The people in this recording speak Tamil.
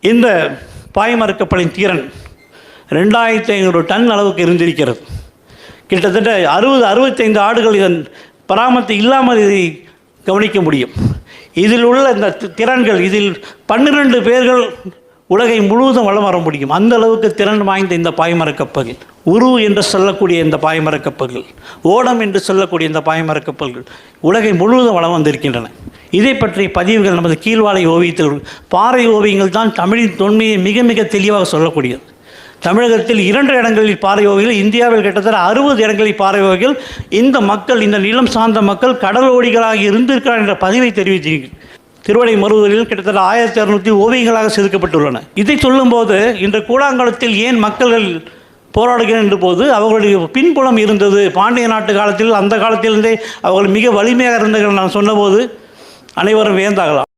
இந்த பாய்மரக்கப்பலின் திறன் ரெண்டாயிரத்தி ஐநூறு டன் அளவுக்கு இருந்திருக்கிறது. கிட்டத்தட்ட அறுபது அறுபத்தைந்து ஆடுகள் இதன் பராமரித்து இல்லாமல் இதை கவனிக்க முடியும். இதில் உள்ள இந்த தி- திறன்கள் இதில் பன்னிரண்டு பேர்கள் உலகை முழுவதும் வளம் வர முடியும். அந்த அளவுக்கு திறன் வாய்ந்த இந்த பாய்மரக் கப்பல்கள் உரு என்று சொல்லக்கூடிய இந்த பாய்மரக் கப்பல்கள் ஓடம் என்று சொல்லக்கூடிய இந்த பாய்மரக் கப்பல்கள் உலகை முழுவதும் வளம் வந்திருக்கின்றன. இதை பற்றிய பதிவுகள் நமது கீழ்வாலை ஓவியத்தில் பாறை ஓவியங்கள் தான் தமிழின் தொன்மையை மிக மிக தெளிவாக சொல்லக்கூடியது. தமிழகத்தில் இரண்டு இடங்களில் பாறை ஓவியங்கள் இந்தியாவில் கிட்டத்தட்ட அறுபது இடங்களில் பாறை ஓவியங்கள். இந்த மக்கள் இந்த நிலம் சார்ந்த மக்கள் கடலோடிகளாக இருந்திருக்கிறார் என்ற பதிவை தெரிவித்தீர்கள் திருவடை மருதூரில் கிட்டத்தட்ட ஆயிரத்தி அறுநூற்றி ஓவியங்களாக செதுக்கப்பட்டுள்ளன. இதை சொல்லும்போது இன்று கூழாங்கலத்தில் ஏன் மக்கள் போராடுகின்ற போது அவர்களுடைய பின்புலம் இருந்தது. பாண்டிய நாட்டு காலத்தில் அந்த காலத்திலிருந்தே அவர்கள் மிக வலிமையாக இருந்தார்கள் நான் சொன்னபோது அனைவரும் வியந்தாகலாம்.